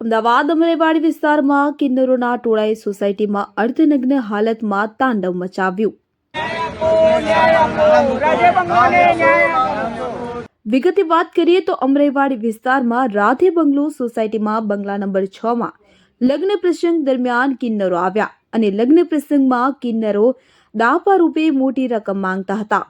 અમદાવાદ અમરેવાડી વિસ્તારમાં કિન્નરોના ટોળાએ સોસાયટીમાં અર્ધનગ્ન હાલતમાં તાંડવ મચાવ્યું. વિગતે વાત કરીએ તો અમરેવાડી વિસ્તારમાં રાધે બંગલો સોસાયટીમાં બંગલા નંબર છ માં લગ્ન પ્રસંગ દરમિયાન કિન્નરો આવ્યા અને લગ્ન પ્રસંગમાં કિન્નરો દાપા રૂપે મોટી રકમ માંગતા હતા.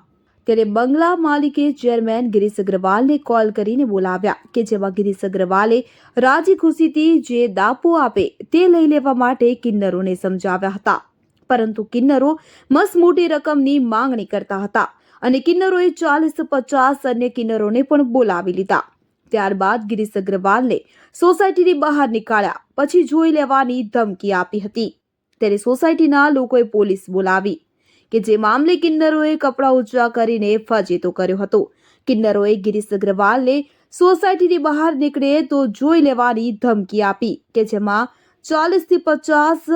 ત્યારે બંગલા માલિકે ચેરમેન ગિરીશ અગ્રવાલને કોલ કરીને બોલાવ્યા કે જેમાં ગિરીશ અગ્રવાલે રાજી ખુશીથી જે દાપો આપે તે લઈ લેવા માટે કિન્નરોને સમજાવ્યા હતા પરંતુ કિન્નરો મસ્ત મોટી રકમની માંગણી કરતા હતા અને કિન્નરોએ ચાલીસ પચાસ અન્ય કિન્નરોને પણ બોલાવી લીધા ત્યારબાદ ગિરીશ અગ્રવાલને સોસાયટીની બહાર નીકાળ્યા પછી જોઈ લેવાની ધમકી આપી હતી ત્યારે સોસાયટીના લોકોએ પોલીસ બોલાવી કે જે મામલે કિન્નરોએ કપડાં ઊંચા કરીને ફજેતો કર્યો હતો. કિન્નરોએ ગિરીશ અગ્રવાલને સોસાયટીની બહાર નીકળે તો જોઈ લેવાની ધમકી આપી કે જેમાં ચાલીસથી પચાસ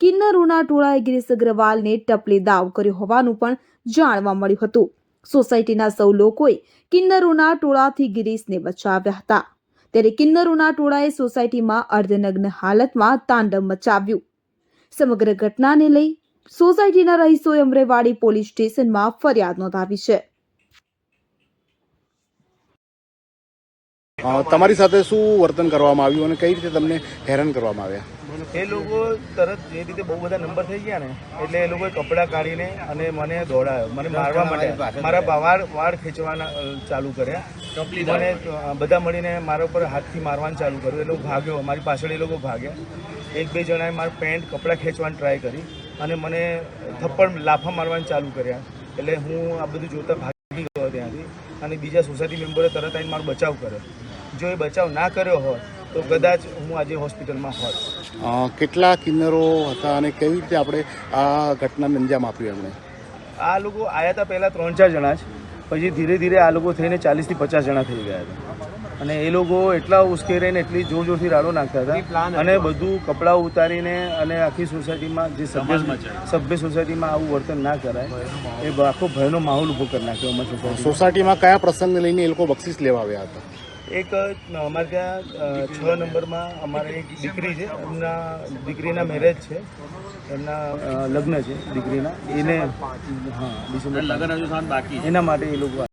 કિન્નરોના ટોળાએ ગિરીશ અગ્રવાલને ટપલી દાવ કર્યો હોવાનું પણ જાણવા મળ્યું હતું. સોસાયટીના સૌ લોકોએ કિન્નરોના ટોળાથી ગિરીશને બચાવ્યા હતા. ત્યારે કિન્નરોના ટોળાએ સોસાયટીમાં અર્ધનગ્ન હાલતમાં તાંડવ મચાવ્યું. સમગ્ર ઘટનાને લઈ સોસાયટીના રહીશોએ અમરેવાડી પોલીસ સ્ટેશનમાં ફરિયાદ નોંધાવી છે. અ, તમારી સાથે શું વર્તન કરવામાં આવ્યું અને કઈ રીતે તમને હેરાન કરવામાં આવ્યા? એ લોકો તરત જે રીતે બહુ બધા નંબર થઈ ગયા ને એટલે એ લોકોએ કપડાં કાઢીને અને મને દોડાયો. મને મારવા માટે મારા વાળ વાળ ખેંચવાના ચાલુ કર્યા. મને બધા મળીને મારા ઉપર હાથથી મારવાનું ચાલુ કર્યું. એ લોકો ભાગ્યો. મારી પાછળ એ લોકો ભાગ્યા. એક બે જણાએ મારા પેન્ટ કપડાં ખેંચવાની ટ્રાય કરી. અને મને થપ્પડ લાફા મારવાનું ચાલુ કર્યા. એટલે હું આ બધું જોતા ભાગી ગયો ત્યાંથી અને બીજા સોસાયટી મેમ્બરે તરત આવીને મારો બચાવ કર્યો. જો એ બચાવ ના કર્યો હોત તો કદાચ હું આજે હોસ્પિટલમાં હોત. કેટલા કિન્નરો હતા અને કેવી રીતે આપણે આ ઘટનાને અંજામ આપ્યું એમણે? આ લોકો આવ્યા હતા પહેલાં ત્રણ ચાર જણા જ પછી ધીરે ધીરે આ લોકો થઈને ચાલીસથી પચાસ જણા થઈ ગયા હતા. અને એ લોકો એટલા ઉશ્કેરાઈને એટલી જોર જોરથી રાડો નાખતા હતા. અને બધું કપડાં ઉતારીને અને આખી સોસાયટીમાં જે સભ્ય સભ્ય સોસાયટીમાં આવું વર્તન ના કરાય એ આખો ભયનો માહોલ ઊભો કરી નાખ્યો અમારી સોસાયટી સોસાયટીમાં કયા પ્રસંગને લઈને એ લોકો બક્ષિસ લેવા આવ્યા હતા? એક અમારે ત્યાં છ નંબરમાં અમારે એક દીકરી છે. એમના દીકરીના મેરેજ છે. એમના લગ્ન છે દીકરીના. એને હા ડિસેમ્બર લગ્ન એના માટે એ લોકો